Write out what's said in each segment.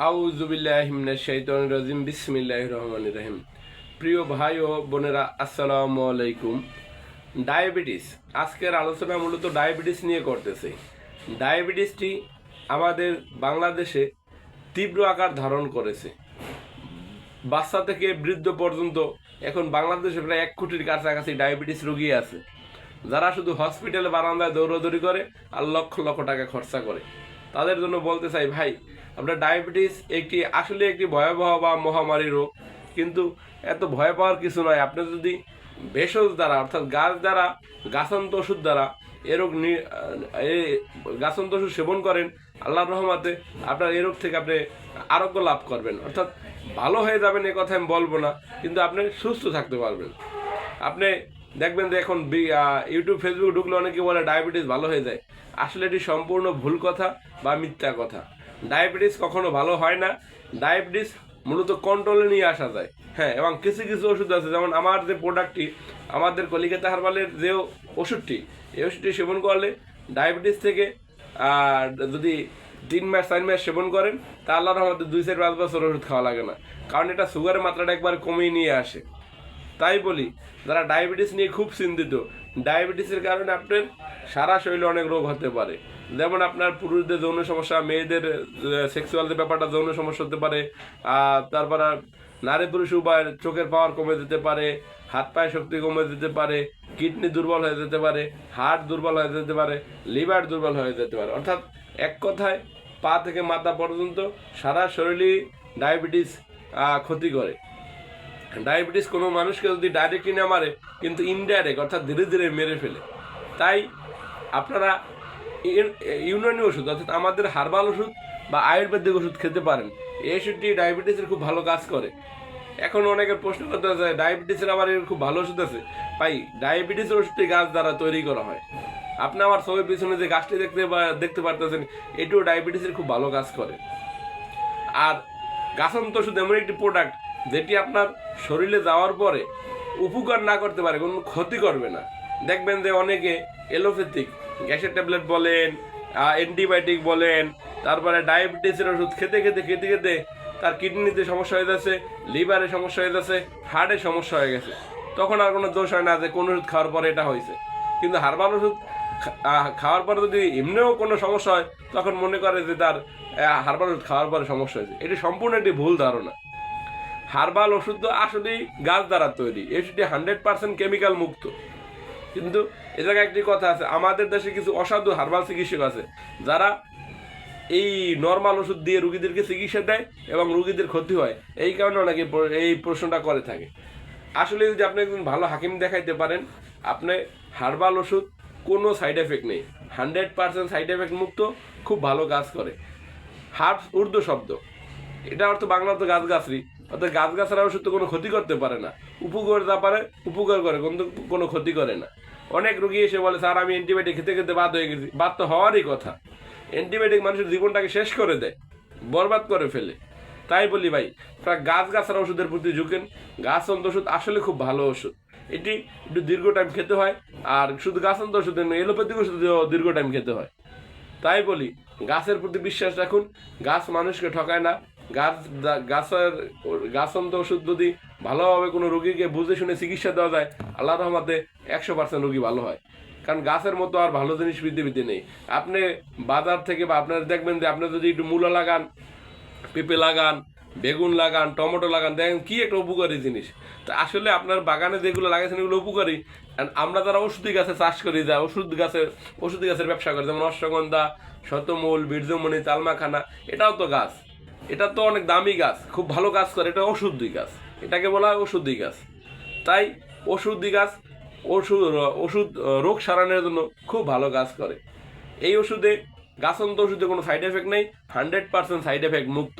আউজুবিল্লাহিমিনাশ শাইতানির রাজিম, বিসমিল্লাহির রহমানির রহিম। প্রিয় ভাই ও বোনেরা, আসসালামু আলাইকুম। ডায়াবেটিস, আজকের আলোচনা মূলত ডায়াবেটিস নিয়ে করতেছে। ডায়াবেটিসটি আমাদের বাংলাদেশে তীব্র আকার ধারণ করেছে। বাচ্চা থেকে বৃদ্ধ পর্যন্ত এখন বাংলাদেশে প্রায় এক কোটির কাছাকাছি ডায়াবেটিস রোগী আছে। যারা শুধু হসপিটালে বারান্দায় দৌড়াদৌড়ি করে আর লক্ষ লক্ষ টাকা খরচা করে। তাদের জন্য বলতে চাই, ভাই আপনার ডায়াবেটিস একটি, আসলে একটি ভয়াবহ বা মহামারী রোগ। কিন্তু এত ভয় পাওয়ার কিছু নয়। আপনি যদি ভেষজ দ্বারা, অর্থাৎ গাছ দ্বারা, গাছান্ত ওষুধ দ্বারা এ রোগ এই গাছান্ত ওষুধ সেবন করেন, আল্লাহর রহমাতে আপনার এই রোগ থেকে আপনি আরোগ্য লাভ করবেন। অর্থাৎ ভালো হয়ে যাবেন, এ কথা আমি বলব না। কিন্তু আপনি সুস্থ থাকতে পারবেন। আপনি দেখবেন যে এখন ইউটিউব ফেসবুক ঢুকলে অনেকে বলে ডায়াবেটিস ভালো হয়ে যায়। আসলে এটি সম্পূর্ণ ভুল কথা বা মিথ্যা কথা। ডায়াবেটিস কখনো ভালো হয় না। ডায়াবেটিস মূলত কন্ট্রোলে নিয়ে আসা যায়। হ্যাঁ এবং কিছু কিছু ওষুধ আছে, যেমন আমার যে প্রোডাক্টটি আমাদের কলিকাতা হারবালের যে ওষুধটি, এই ওষুধটি সেবন করলে ডায়াবেটিস থেকে, আর যদি তিন মাস, চার মাস সেবন করেন, তা আল্লাহর রহমতে দুই চার পাঁচ বছর ওষুধ খাওয়া লাগে না। কারণ এটা সুগারের মাত্রাটা একবার কমিয়ে নিয়ে আসে। তাই বলি, যারা ডায়াবেটিস নিয়ে খুব চিন্তিত, ডায়াবেটিসের কারণে আপনার সারা শরীরে অনেক রোগ হতে পারে। যেমন আপনার পুরুষদের যৌন সমস্যা, মেয়েদের সেক্সুয়ালদের ব্যাপারটা যৌন সমস্যা হতে পারে তারপর নারী পুরুষ উভয় চোখের পাওয়ার কমে যেতে পারে, হাত পায়ে শক্তি কমে যেতে পারে, কিডনি দুর্বল হয়ে যেতে পারে, হার্ট দুর্বল হয়ে যেতে পারে, লিভার দুর্বল হয়ে যেতে পারে। অর্থাৎ এক কথায় পা থেকে মাথা পর্যন্ত সারা শরীরই ডায়াবেটিস ক্ষতি করে। ডায়াবেটিস কোনো মানুষকে যদি ডাইরেক্টলি না মারে, কিন্তু ইনডাইরেক্ট অর্থাৎ ধীরে ধীরে মেরে ফেলে। তাই আপনারা ইউন- ইউনানি ওষুধ, অর্থাৎ আমাদের হার্বাল ওষুধ বা আয়ুর্বেদিক ওষুধ খেতে পারেন। এই ওষুধটি ডায়াবেটিসের খুব ভালো কাজ করে। এখন অনেকের প্রশ্ন করতে আছে, ডায়াবেটিসের আবার এর খুব ভালো ওষুধ আছে? ভাই, ডায়াবেটিসের ওষুধটি গাছ দ্বারা তৈরি করা হয়। আপনি আমার ছবির পিছনে যে গাছটি দেখতে দেখতে পারতেছেন, এটিও ডায়াবেটিসের খুব ভালো কাজ করে। আর গাছান্ত ওষুধ এমন একটি প্রোডাক্ট যেটি আপনার শরীরে যাওয়ার পরে উপকার না করতে পারে, কোনো ক্ষতি করবে না। দেখবেন যে অনেকে এলোপ্যাথিক গ্যাসের ট্যাবলেট বলেন অ্যান্টিবায়োটিক বলেন, তারপরে ডায়াবেটিসের ওষুধ খেতে খেতে খেতে খেতে তার কিডনিতে সমস্যা হয়ে যাচ্ছে, লিভারে সমস্যা হয়ে যাচ্ছে, হার্টে সমস্যা হয়ে গেছে। তখন আর কোনো দোষ হয় না যে কোন ওষুধ খাওয়ার পরে এটা হয়েছে। কিন্তু হারবাল ওষুধ খাওয়ার পরে যদি এমনিও কোনো সমস্যা হয়, তখন মনে করে যে তার হারবাল ওষুধ খাওয়ার পরে সমস্যা হয়েছে। এটি সম্পূর্ণ একটি ভুল ধারণা। হার্বাল ওষুধ তো আসলেই গাছ দ্বারা তৈরি। এটি হান্ড্রেড পার্সেন্ট কেমিক্যাল মুক্ত। কিন্তু এ জায়গায় একটি কথা আছে, আমাদের দেশে কিছু অসাধু হার্বাল চিকিৎসক আছে, যারা এই নর্মাল ওষুধ দিয়ে রুগীদেরকে চিকিৎসা দেয় এবং রুগীদের ক্ষতি হয়। এই কারণে অনেকে এই প্রশ্নটা করে থাকে। আসলে যদি আপনি একজন ভালো হাকিম দেখাইতে পারেন, আপনি হার্বাল ওষুধ কোনো সাইড এফেক্ট নেই। হান্ড্রেড পার্সেন্ট সাইড এফেক্ট মুক্ত, খুব ভালো কাজ করে। হার্বস উর্দু শব্দ। এটা অর্থ বাংলা অর্থ গাছ গাছরি অর্থাৎ গাছ গাছরা ওষুধ তো কোনো ক্ষতি করতে পারে না। উপকার যা পারে, উপকার করে কিন্তু কোনো ক্ষতি করে না। অনেক রুগী এসে বলে, স্যার, আমি অ্যান্টিবায়োটিক খেতে খেতে বাদ হয়ে গেছি। বাদ তো হওয়ারই কথা। অ্যান্টিবায়োটিক মানুষের জীবনটাকে শেষ করে দেয়, বরবাদ করে ফেলে। তাই বলি ভাই, প্রায় গাছ গাছরা ওষুধের প্রতি ঝুঁকেন। গাছ অন্ত ওষুধ আসলে খুব ভালো ওষুধ। এটি একটু দীর্ঘ টাইম খেতে হয়, আর শুধু গাছ অন্ত ওষুধ এলোপ্যাথিক ওষুধ দীর্ঘ টাইম খেতে হয়। তাই বলি, গাছের প্রতি বিশ্বাস রাখুন। গাছ মানুষকে ঠকায় না গাছ গাছের গাছন্ত ওষুধ যদি ভালোভাবে কোনো রোগীকে বুঝে শুনে চিকিৎসা দেওয়া যায়, আল্লাহ রহমাতে একশো পার্সেন্ট রোগী ভালো হয়। কারণ গাছের মতো আর ভালো জিনিস পৃথিবীতে নেই। আপনি বাজার থেকে বা আপনার দেখবেন যে আপনি যদি একটু মূলা লাগান, পেঁপে লাগান, বেগুন লাগান, টমেটো লাগান, দেখেন কী একটা উপকারী জিনিস। তা আসলে আপনার বাগানে যেগুলো লাগাইছেন এগুলো উপকারী। আমরা যারা ওষুধি গাছে চাষ করি, যা ওষুধ গাছের ওষুধি গাছের ব্যবসা করি, যেমন অশ্বগন্ধা, শতমূল, বীর্যমণি তালমাখানা এটাও তো গাছ। এটা তো অনেক দামি গাছ, খুব ভালো কাজ করে, এটা ওষুধি গাছ, এটাকে বলা হয় ওষুধি গাছ। তাই ওষুধি গাছ, ওষুধ ওষুধ রোগ সারানোর জন্য খুব ভালো কাজ করে। এই ওষুধে গাছন্ত ওষুধে কোনো সাইড এফেক্ট নেই হান্ড্রেড পার্সেন্ট সাইড এফেক্ট মুক্ত।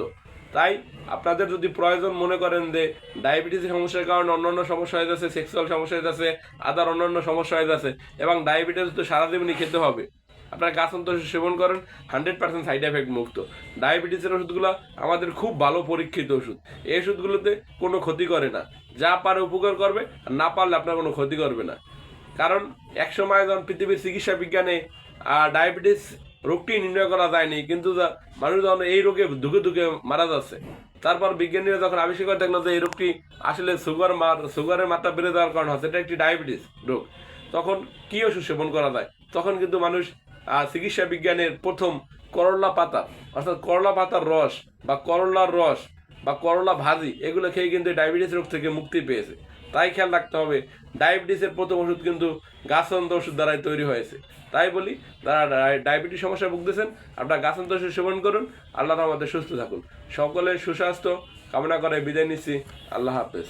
তাই আপনাদের যদি প্রয়োজন মনে করেন যে ডায়াবেটিসের সমস্যার কারণে অন্যান্য সমস্যা হয়ে যাচ্ছে সেক্সুয়াল সমস্যা হয়ে যাচ্ছে আদার অন্যান্য সমস্যা হয়ে যাচ্ছে, এবং ডায়াবেটিস তো সারা জীবনই খেতে হবে আপনারা গাছন্ত ওষুধ সেবন করেন হান্ড্রেড পার্সেন্ট সাইড এফেক্ট মুক্ত। ডায়াবেটিসের ওষুধগুলো আমাদের খুব ভালো পরীক্ষিত ওষুধ। এই ওষুধগুলোতে কোনো ক্ষতি করে না। যা পারে উপকার করবে, আর না পারলে আপনার কোনো ক্ষতি করবে না। কারণ একসময় যখন পৃথিবীর চিকিৎসা বিজ্ঞানে ডায়াবেটিস রোগটি নির্ণয় করা যায়নি, কিন্তু মানুষ যখন এই রোগে ধুকে ধুকে মারা যাচ্ছে, তারপর বিজ্ঞানীরা যখন আবিষ্কার করে দেখল যে এই রোগটি আসলে সুগার মার সুগারের মাত্রা বেড়ে যাওয়ার কারণ হচ্ছে এটা একটি ডায়াবেটিস রোগ। তখন কি ওষুধ সেবন করা যায়? তখন কিন্তু মানুষ চিকিৎসা বিজ্ঞানের প্রথম করলা পাতা, অর্থাৎ করলা পাতার রস বা করলার রস বা করলা ভাজি, এগুলো খেয়ে কিন্তু ডায়াবেটিস রোগ থেকে মুক্তি পেয়েছে। তাই খেয়াল রাখতে হবে, ডায়াবেটিসের প্রথম ওষুধ কিন্তু গাছন্ত ওষুধ দ্বারাই তৈরি হয়েছে। তাই বলি তারা ডায়াবেটিস সমস্যায় ভুগতেছেন, আপনারা গাছন্ত ওষুধ সেবন করুন, আল্লাহ আমাদের সুস্থ থাকুন। সকলের সুস্বাস্থ্য, কামনা করে বিদায় নিচ্ছি, আল্লাহ হাফেজ।